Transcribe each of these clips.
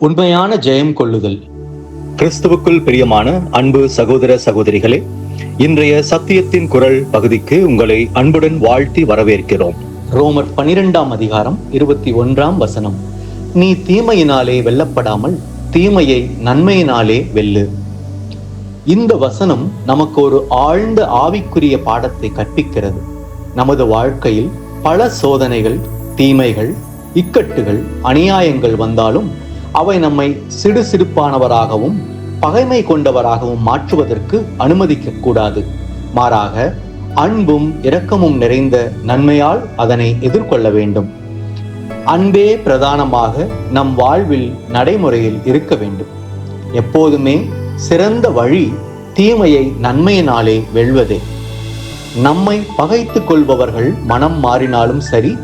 உண்மையான ஜெயம் கொள்ளுதல். கிறிஸ்துவுக்குள் பிரியமான அன்பு சகோதர சகோதரிகளே இன்றைய சத்தியத்தின் குரல் பகுதிக்கு உங்களை அன்புடன் வாழ்த்தி வரவேற்கிறோம். ரோமர் பனிரெண்டாம் அதிகாரம் இருபத்தி ஒன்றாம் வசனம். நீ தீமையினாலே வெல்லப்படாமல் தீமையை நன்மையினாலே வெல்லு. இந்த வசனம் நமக்கு ஒரு ஆழ்ந்த ஆவிக்குரிய பாடத்தை கற்பிக்கிறது. நமது வாழ்க்கையில் பல சோதனைகள் தீமைகள் இக்கட்டுகள் அநியாயங்கள் வந்தாலும் அவை நம்மை சிடு சிடுப்பானவராகவும் பகைமை கொண்டவராகவும் மாற்றுவதற்கு அனுமதிக்க கூடாது மாறாக அன்பும் இரக்கமும் நிறைந்த நன்மையால் அதனை எதிர்கொள்ள வேண்டும். அன்பே பிரதானமாக நம் வாழ்வில் நடைமுறையில் இருக்க வேண்டும். எப்போதுமே சிறந்த வழி தீமையை நன்மையினாலே வெல்வதே. நம்மை பகைத்துக் கொள்பவர்கள் மனம் மாறினாலும் சரி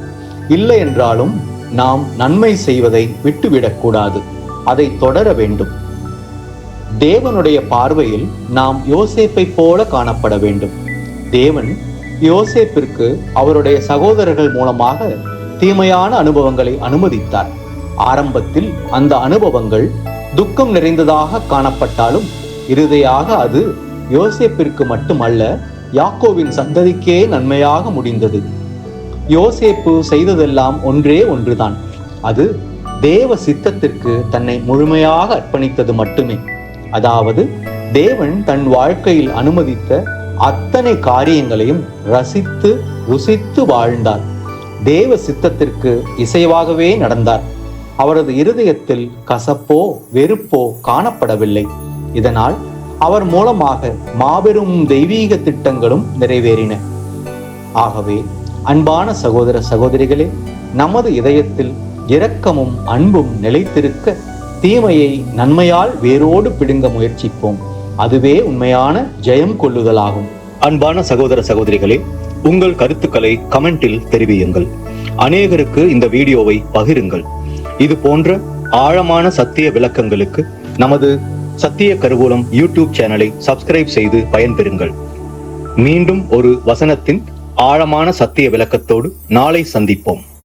இல்லை என்றாலும் நாம் நன்மை செய்வதை விட்டுவிடக்கூடாது. அதை தொடர வேண்டும். தேவனுடைய பார்வையில் நாம் யோசேப்பை போல காணப்பட வேண்டும். தேவன் யோசேப்பிற்கு அவருடைய சகோதரர்கள் மூலமாக தீமையான அனுபவங்களை அனுமதித்தார். ஆரம்பத்தில் அந்த அனுபவங்கள் துக்கம் நிறைந்ததாக காணப்பட்டாலும் இறுதியாக அது யோசேப்பிற்கு மட்டுமல்ல யாக்கோவின் சந்ததிக்கே நன்மையாக முடிந்தது. யோசேப்பு செய்ததெல்லாம் ஒன்றே ஒன்றுதான். அது தேவ சித்தத்திற்கு தன்னை முழுமையாக அர்ப்பணித்தது மட்டுமே. அதாவது தேவன் தன் வாழ்க்கையில் அனுமதித்த அத்தனை காரியங்களையும் ரசித்து ருசித்து வாழ்ந்தார். தேவ சித்தத்திற்கு இசைவாகவே நடந்தார். அவரது இருதயத்தில் கசப்போ வெறுப்போ காணப்படவில்லை. இதனால் அவர் மூலமாக மாபெரும் தெய்வீக திட்டங்களும் நிறைவேறின. ஆகவே அன்பான சகோதர சகோதரிகளே நமது இதயத்தில் இரக்கமும் அன்பும் நிலைத்திருக்க தீமையை நன்மையால் வேரோடு பிடுங்க முயற்சிப்போம். அதுவே உண்மையான ஜெயம் கொள்ளுதலாகும். அன்பான சகோதர சகோதரிகளே உங்கள் கருத்துக்களை கமெண்டில் தெரிவியுங்கள். அநேகருக்கு இந்த வீடியோவை பகிருங்கள். இது போன்ற ஆழமான சத்திய விளக்கங்களுக்கு நமது சத்திய கருவூலம் யூடியூப் சேனலை சப்ஸ்கிரைப் செய்து பயன்பெறுங்கள். மீண்டும் ஒரு வசனத்தின் ஆழமான சத்திய விளக்கத்தோடு நாளை சந்திப்போம்.